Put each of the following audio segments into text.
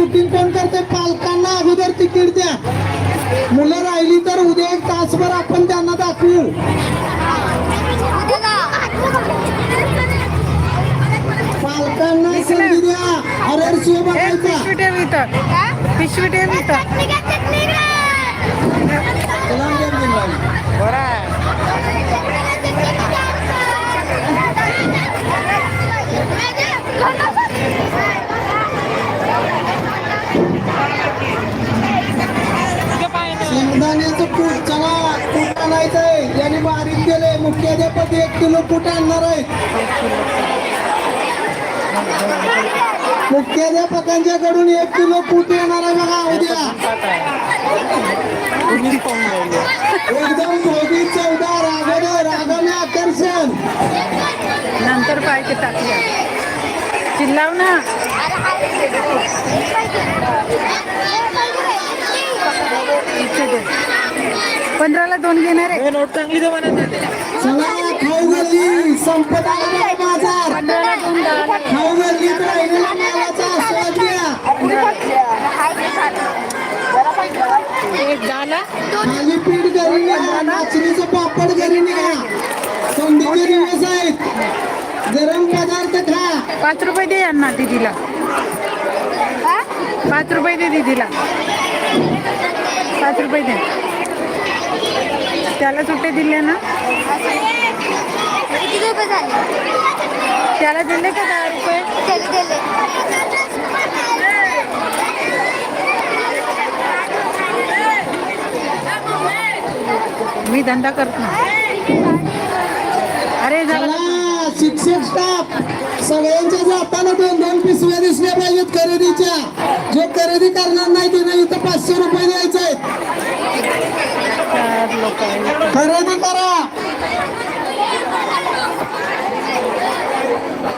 Booking कोण करते पालकांना अगोदर तिकीट द्या. मुलं राहिली तर उद्या एक तासभर आपण त्यांना दाखवू. पालकांना संधी द्या. अरे शिव एक बघायचा पिशवी कूट चला? कूट आणायचंय यांनी बारीक केले. मुख्याध्यापक एक किलो कूट आणणार आहेत मुख्याध्यापकांच्याकडून एक किलो कूट येणार आहे बघा? उद्या. एकदम भोगी चौदा रागवलं रागाने आकर्षण. नंतर पाहिजे टाकल्या चिल्लाव ना इथे दे पंधराला दोन घेणार आहे. नोट चांगली चला खाऊ गल्ली संपत आला. बघा बाजार पंधराला दोन दहाला खाऊ गल्लीत राहिलेला मालाचा आस्वाद घ्या एक दहाला खाली पीठ घरी निघा नाचणीचं पापड घरी निघा दिवस आहेत गरम पदार्थ खा पाच रुपये दे यांना दीदीला. पाच रुपये दे दीदीला. पाच रुपये दे. त्याला सुट्टे दिले ना? त्याला दिले का दहा रुपये? मी धंदा करतो. अरे शिक्षक स्टाफ सगळ्यांच्या जाताना दोन दोन पिशव्या दिसल्या पाहिजेत खरेदीच्या. जे खरेदी करणार नाही त्यांना इथं पाचशे रुपये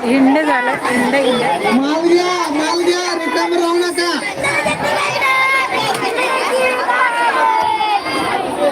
हिंड झालं हिंड हिंड. माल घ्या माल घ्या रिटर्न राहू नका.